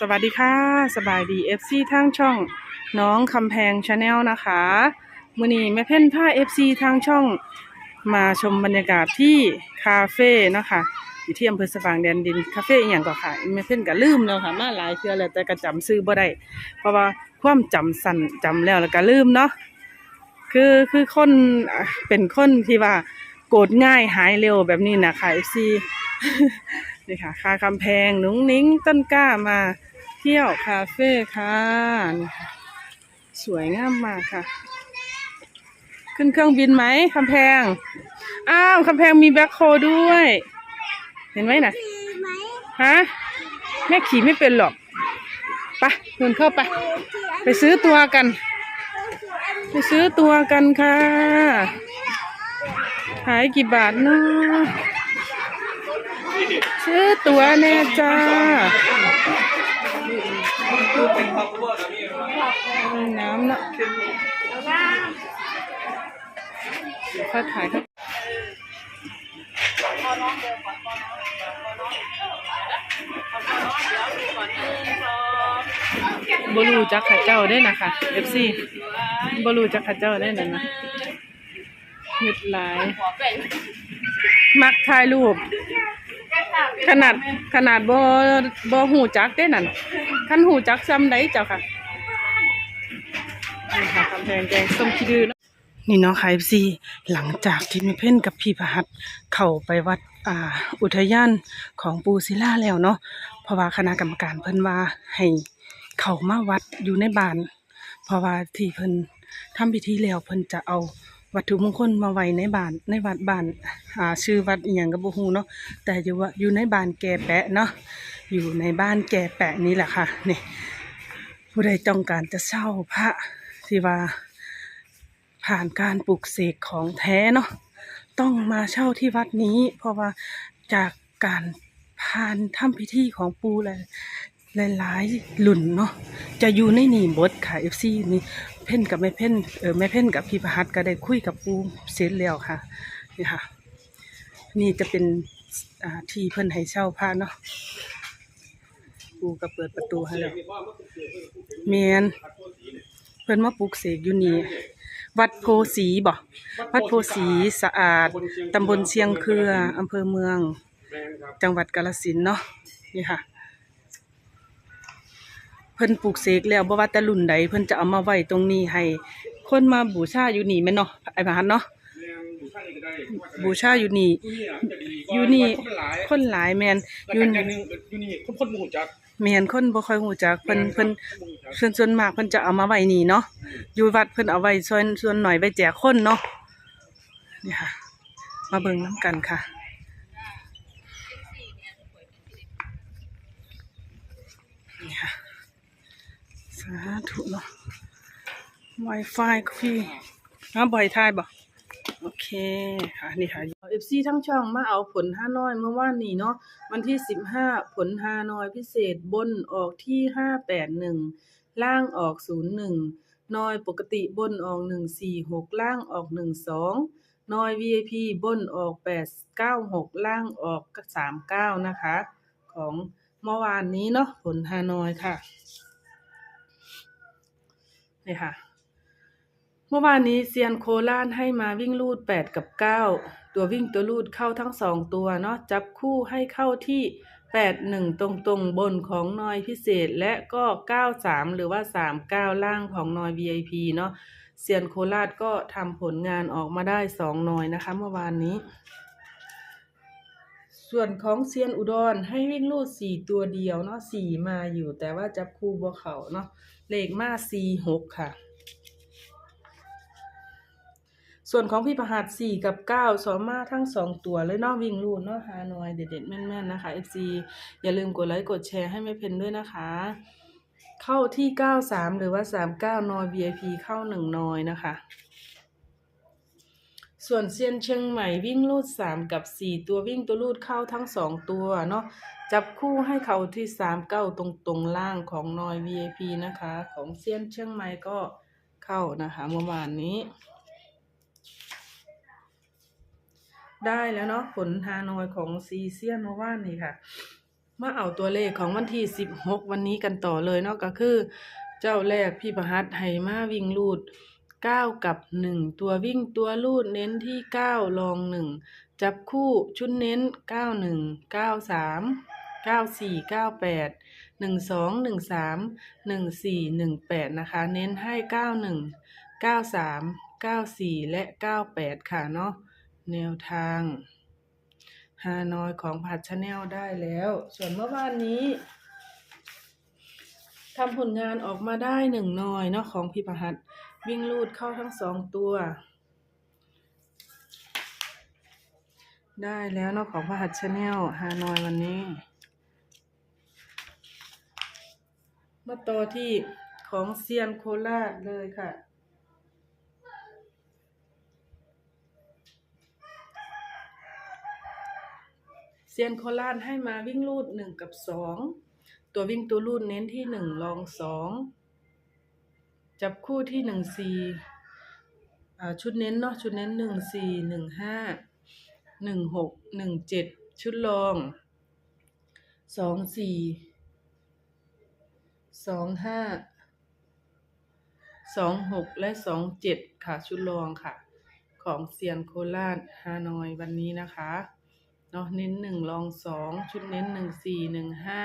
สวัสดีค่ะ สบายดี FC ทางช่อง น้องคำแพงชาแนลนะคะมือนี้แม่เพ่นผ้า FC ทางช่องมาชมบรรยากาศที่คาเฟ่นะคะอยู่ที่อำเภอสว่างแดนดินคาเฟ่อหย่างก็ค่ะแม่เพ่นก็ลืมแล้วค่ะมาหลายเทื่อแล้วแต่ก็จำซื้อบ่ได้เพราะว่าความจำสั่นจำแล้วแล้วก็ลืมเนาะคือคือคนเป็นคนที่ว่าโกรธง่ายหายเร็วแบบนี้นะคะ FC นี่ค่ะ คาคำแพงหนุ้งนิ้งต้นกล้ามา เที่ยวคาเฟ่ค่ะนี่ค่ะ สวยงามมากค่ะ ขึ้นเครื่องบินไหมคำแพง อ้าวคำแพงมีแบ็คโฮด้วย เห็นไหมน่ะฮะแม่ขี่ไม่เป็นหรอกไปเดินเข้าไป ไปซื้อตัวกัน ไปซื้อตัวกันค่ะ ขายกี่บาทเนาะ ซื้อตัวแน่จ้าน้ำเนาะเดี๋ยวค่อยถ่ายครับบรูจักข้าเจ้าได้นะคะ FC บรูจักข้าเจ้าได้นั่นนะมิดหลาย มักถ่ายรูป ขนาดขนาดบ่บ่หูจักได้นั่นคันหูจักซ้ำได้เจ้าค่ะนี่ค่ะกำแพงแดงส้มขี้ดื้อนะนี่เนาะค่ะ FC หลังจากที่ม่เพ่นกับพี่ประหัตเข้าไปวัดอ่าอุทยานของปูศิลาแล้วเนาะเพราะว่าคณะกรรมการเพิ่นว่าให้เข้ามาวัดอยู่ในบ้าน เพราะว่าที่เพิ่นทำพิธีแล้วเพิ่นจะเอา วัตถุมงคลมาไว้ในบ้านในวัดบ้านอ่าชื่อวัดอีหยังก็บ่ฮู้เนาะแต่อยู่ว่าอยู่ในบ้านแก่แปะเนาะอยู่ในบ้านแก่แปะนี่แหละค่ะนี่ผู้ใดต้องการจะเช่าพระที่ว่าผ่านการปลูกเสกของแท้เนาะต้องมาเช่าที่วัดนี้ เพราะว่าจากการผ่านทำพิธีของปูหลย หลายๆหลุ่นเนาะจะอยู่ในนี่บดค่ะเอฟซีนี่เพ่นกับแม่เพ่นเออแม่เพ่นกับพี่ประหัตก็ได้คุยกับปูเสร็จแล้วค่ะนี่ค่ะ นี่จะเป็นที่เพิ่นให้เช่าพระเนาะปูก็เปิดประตูให้แล้วเมียนเพิ่นมาปลูกเสกอยู่นี่วัดโพสีบ่วัดโพสีสะอาด ตำบลเชียงเครืออำเภอเมือง จังหวัดกาฬสินเนาะนี่ค่ะ เพิ่นปลูกเสกแล้วบ่ว่าแต่รุ่นใดเพิ่นจะเอามาไว้ตรงนี้ให้ คนมาบูชาอยู่นี่แม่นเนาะไอ้บาหันเนาะบูชาอยู่นี่อยู่นี่คนหลายแม่นออยู่ยู่อย่างหนึงอยู่นี่คนคนหมู่จักแม่นคนบ่ค่อยฮู้จักเพิ่นเพิ่นส่วนส่วนมากเพิ่นจะเอามาไว้นี่เนาะอยู่วัดเพิ่นเอาไว้ส่วนส่วนหน่อยไว้แจกคนเนาะนี่ค่ะมาเบิ่งน้ำกันค่ะ นี่ค่ะ สาธุเนาะ Wi-Fi ก็ฟรีอะบ่อยทายบ่โอเคค่ะนี่ค่ะเอฟซีทั้งช่องมาเอาผลห้าน้อยเมื่อวานนี้เนาะวันที่สิบห้าผลห้าน้อยพิเศษบนออกที่ห้าแปดหนึ่งล่างออกศูนย์หนึ่งน้อยปกติบนออกหนึ่งสี่หกล่างออกหนึ่งสองน้อย VIP บนออกแปดเก้าหกล่างออกสามเก้านะคะ ของเมื่อวานนี้เนาะผลฮานอยค่ะ นี่ค่ะ เมื่อวานนี้เซียนโคราชให้มาวิ่งลูดแปดกับเก้าตัววิ่งตัวลูดเข้าทั้งสองตัวเนาะจับคู่ให้เข้าที่แปดหนึ่งตรงตรงๆบนของนอยพิเศษและก็เก้าสามหรือว่าสามเก้าล่างของนอย VIP เนาะเซียนโคราชก็ทำผลงานออกมาได้สองนอยนะคะเมื่อวานนี้ ส่วนของเซียนอุดรให้วิ่งลูดสี่ตัวเดียวเนาะสี่มาอยู่แต่ว่าจับคู่บัวเขาเนาะเลขมาสี่หกค่ะ ส่วนของพี่ประหัสสี่กับเก้าสอมาทั้งสองตัวเลยเนาะวิ่งลูดเนาะฮานอยเด็ดๆแม่นๆนะคะ FC อย่าลืมกดไลค์กดแชร์ให้แม่เพนด้วยนะคะ เข้าที่เก้าสามหรือว่าสามเก้านอย VIP เข้าหนึ่งนอยนะคะ ส่วนเซียนเชียงใหม่วิ่งลูดสามกับสี่ตัววิ่งตัวลูดเข้าทั้งสองตัวเนาะจับคู่ให้เขาที่สามเก้าตรงตรงล่างของนอย VIP นะคะ ของเซียนเชียงใหม่ก็เข้านะคะเมื่อวานนี้ ได้แล้วเนาะผลฮานอยของซีเซียนเมื่อวานนี้ค่ะมาเอาตัวเลขของวันที่ 16 วันนี้กันต่อเลยเนาะก็คือ เจ้าแรกพี่ประหัตให้มาวิ่งรูด 9กับ1ตัววิ่งตัวรูดเน้นที่9ลอง1จับคู่ชุดเน้น91 93 94 98 12 13 14 18นะคะ เน้นให้91 93 94และ98ค่ะเนาะแนวทางฮานอยของผัดชาแนลได้แล้ว ส่วนเมื่อวานนี้ทำผลงานออกมาได้หนึ่งนอยเนาะของพี่ประหัต วิ่งลูดเข้าทั้งสองตัว ได้แล้วเนาะของพระหัตชาแนลฮานอยวันนี้ มาต่อที่ของเซียนโคราชเลยค่ะเซียนโคราชให้มาวิ่งลูดหนึ่งกับสองตัววิ่งตัวลูดเน้นที่หนึ่งลองสอง จับคู่ที่หนึ่งสี่อ่าชุดเน้นเนาะชุดเน้นหนึ่งสี่หนึ่งห้าหนึ่งหกหนึ่งเจ็ดชุดรองสองสี่สองห้าสองหกและสองเจ็ดค่ะชุดรองค่ะ ของเซียนโคราชฮานอยวันนี้นะคะเนาะเน้นหนึ่งรองสองชุดเน้นหนึ่งสี่หนึ่งห้า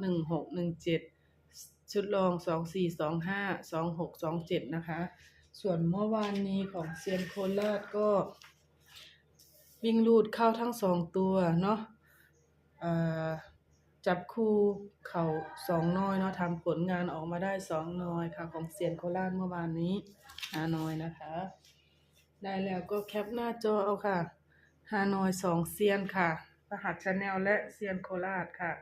หนึ่งหกหนึ่งเจ็ด ชุดรองสองสี่สองห้าสองหกสองเจ็ดนะคะ ส่วนเมื่อวานนี้ของเซียนโคราชก็ วิ่งลูดเข้าทั้งสองตัวเนาะจับคู่เข่าสองน้อยเนาะทำผลงานออกมาได้สองน้อยค่ะ ของเซียนโคราชเมื่อวานนี้ฮานอยนะคะ ได้แล้วก็แคปหน้าจอเอาค่ะฮานอยสองเซียนค่ะ รหัสชาแนลและเซียนโคราชค่ะ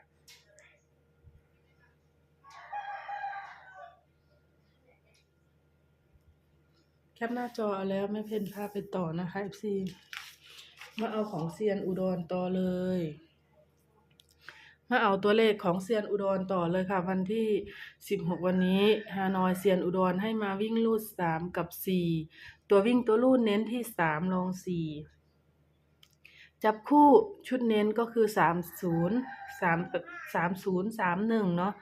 แคปหน้าจอแล้วไม่เพนภาพไปต่อนะคะ FC มาเอาของเซียนอุดรต่อเลย มาเอาตัวเลขของเซียนอุดรต่อเลยค่ะ วันที่ 16 วันนี้ฮานอยเซียนอุดรให้มาวิ่งลูด 3 กับ 4 ตัววิ่งตัวลูดเน้นที่ 3 ลง 4 จับคู่ชุดเน้นก็คือ 30 3 30 31 เนาะ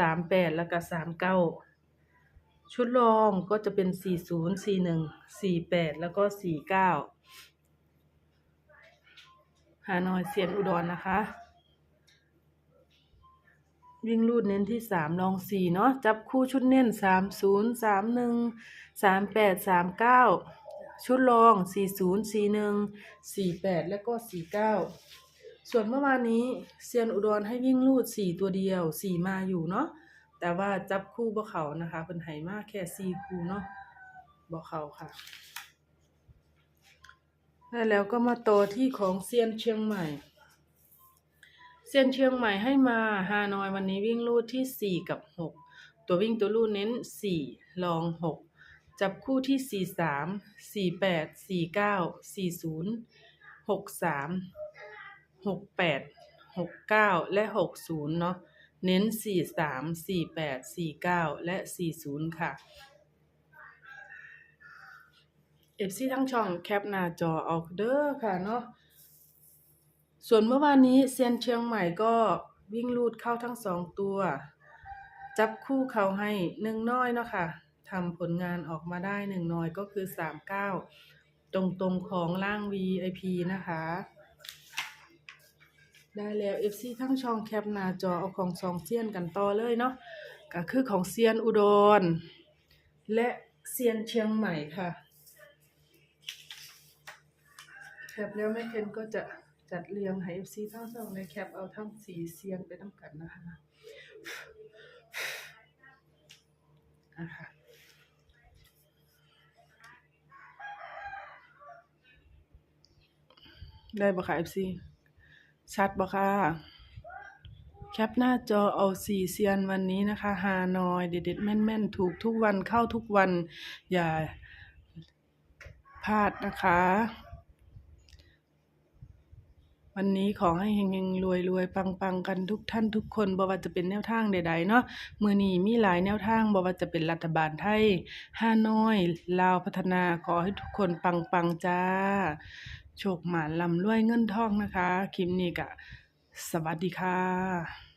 38 แล้วก็ 39 ชุดรองก็จะเป็น 40 41 48 แล้วก็ 49ฮานอยเซียนอุดรนะคะ วิ่งลูดเน้นที่สามลองสี่เนาะ จับคู่ชุดเน้นสามศูนย์สามหนึ่งสามแปดสามเก้าชุดรองสี่ศูนย์สี่หนึ่งสี่แปดและก็สี่เก้าส่วนเมื่อวานนี้เซียนอุดรให้วิ่งลูดสี่ตัวเดียวสี่มาอยู่เนาะ แต่ว่าจับคู่บ่เขานะคะเป็นไหมาแค่สี่คู่เนาะบ่เขาค่ะแล้วก็มาต่อที่ของเซียนเชียงใหม่ เซียนเชียงใหม่ให้มาฮานอยวันนี้วิ่งลูดที่4กับ6ตัววิ่งตัวลูดเน้น4ลอง6จับคู่ที่4 3 4 8 4 9 4 0 6 3 6 8 6 9และ60เนาะ เน้น 4 3 4 8 4 9 และ 40 ค่ะ FC ทั้งช่องแคปหน้าจอเอาเด้อค่ะเนาะ ส่วนเมื่อวานนี้เซียนเชียงใหม่ก็วิ่งลูดเข้าทั้งสองตัว จับคู่เขาให้หนึ่งน้อยเนาะค่ะทำผลงานออกมาได้หนึ่งน้อยก็คือสามเก้าตรงตรงของล่าง VIP นะคะ ได้แล้ว FC ทั้งช่องแคปหน้าจอเอาของสองเซียนกันต่อเลยเนาะก็คือของเซียนอุดร และเซียนเชียงใหม่ค่ะแคปแล้วไม่เห็นก็จะจัดเรียงให้ FC ทั้งสองในแคปเอาทั้งสีเซียนไปน้ำกันนะคะอะคะได้บ่ค่ะ FC ชัดบ่ค่ะ แคปหน้าจอเอาสี่เซียนวันนี้นะคะฮานอยเด็ดๆแม่นๆ ถูกทุกวันเข้าทุกวัน อย่าพลาดนะคะ วันนี้ขอให้เฮงๆ รวยๆ ปังๆ กันทุกท่านทุกคนบ่ว่าจะเป็นแนวทางใดๆ เนาะมื้อนี้มีหลายแนวทางบ่ว่าจะเป็นรัฐบาลไทยฮานอย ลาวพัฒนาขอให้ทุกคนปังๆ จ้า โชคหมานลำรวยเงินทองนะคะ คลิปนี้ก็สวัสดีค่ะ